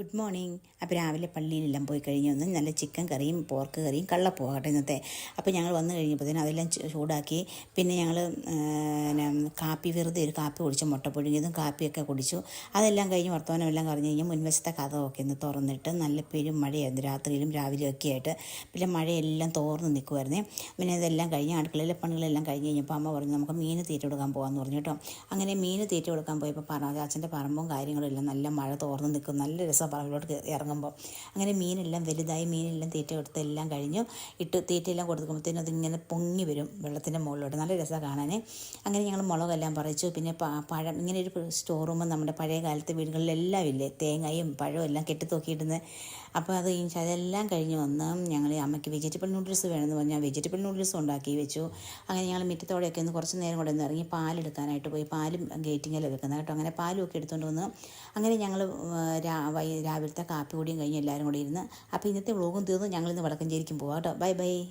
Good morning. അപ്പോൾ രാവിലെ പള്ളിയിലെല്ലാം പോയി കഴിഞ്ഞ് വന്ന് നല്ല ചിക്കൻ കറിയും പോർക്ക് കറിയും കള്ളപ്പോകട്ടെ ഇന്നത്തെ. അപ്പോൾ ഞങ്ങൾ വന്ന് കഴിഞ്ഞപ്പോഴത്തേനും അതെല്ലാം ചൂടാക്കി. പിന്നെ ഞങ്ങൾ കാപ്പി വെറുതെ ഒരു കാപ്പി കുടിച്ചു മുട്ട പുഴുങ്ങിയതും കാപ്പിയൊക്കെ കുടിച്ചു. അതെല്ലാം കഴിഞ്ഞ് വർത്തമാനം എല്ലാം കഴിഞ്ഞ് കഴിഞ്ഞ് മുൻവശത്തെ കഥമൊക്കെ ഒന്ന് തുറന്നിട്ട് നല്ല പെരും മഴയായിരുന്നു രാത്രിയിലും രാവിലെയും ഒക്കെ ആയിട്ട്. പിന്നെ മഴയെല്ലാം തോർന്ന് നിൽക്കുമായിരുന്നേ പിന്നെ ഇതെല്ലാം കഴിഞ്ഞ് അടുക്കളയിലെ പണികളെല്ലാം കഴിഞ്ഞ് കഴിഞ്ഞപ്പോൾ അമ്മ പറഞ്ഞു നമുക്ക് മീൻ തീറ്റ കൊടുക്കാൻ പോകാമെന്ന് പറഞ്ഞു കേട്ടോ. അങ്ങനെ മീൻ തീറ്റ കൊടുക്കാൻ പോയപ്പോൾ പറ അച്ഛന്റെ പറമ്പും കാര്യങ്ങളും എല്ലാം നല്ല മഴ തോർന്ന് നിൽക്കും. നല്ല രസമാണ് പറമ്പിലോട്ട് ഇറങ്ങുമ്പോൾ അങ്ങനെ മീനെല്ലാം വലുതായി മീനെല്ലാം തീറ്റ കൊടുത്ത് എല്ലാം കഴിഞ്ഞു. ഇട്ട് തീറ്റയെല്ലാം കൊടുക്കുമ്പോഴത്തേനും അതിങ്ങനെ പൊങ്ങി വരും വെള്ളത്തിന്റെ മുകളിലോട്ട്. നല്ല രസമാണ് കാണാൻ അങ്ങനെ ഞങ്ങൾ മുളകെല്ലാം പറിച്ചു. പിന്നെ പഴം ഇങ്ങനെ ഒരു സ്റ്റോർ റൂം നമ്മുടെ പഴയ കാലത്തെ വീടുകളിലെല്ലാം ഇല്ലേ? തേങ്ങയും പഴവും എല്ലാം കെട്ടിത്തൂക്കിയിടുന്നത് അപ്പോൾ അത് അതെല്ലാം കഴിഞ്ഞ് വന്ന് ഞങ്ങൾ അമ്മയ്ക്ക് വെജിറ്റബിൾ നൂഡിൽസ് വേണമെന്ന് പറഞ്ഞാൽ വെജിറ്റബിൾ നൂഡിൽസ് ഉണ്ടാക്കി വെച്ചു. അങ്ങനെ ഞങ്ങൾ മുറ്റത്തോടെയൊക്കെ ഒന്ന് കുറച്ച് നേരം കൂടെ ഒന്ന് ഇറങ്ങി പാലെടുക്കാനായിട്ട് പോയി. പാലും ഗേറ്റിങ്ങിൽ വെക്കുന്നത് കേട്ടോ. അങ്ങനെ പാലും ഒക്കെ എടുത്തുകൊണ്ട് വന്ന് അങ്ങനെ ഞങ്ങൾ രാവിലത്തെ കാപ്പി കൂടിയും കഴിഞ്ഞ് എല്ലാവരും കൂടി ഇരുന്ന് അപ്പോൾ ഇന്നത്തെ വ്ളോഗും തീർന്ന്. ഞങ്ങളിന്ന് വടക്കഞ്ചേരിക്കും പോവാം കേട്ടോ ബൈ ബൈ.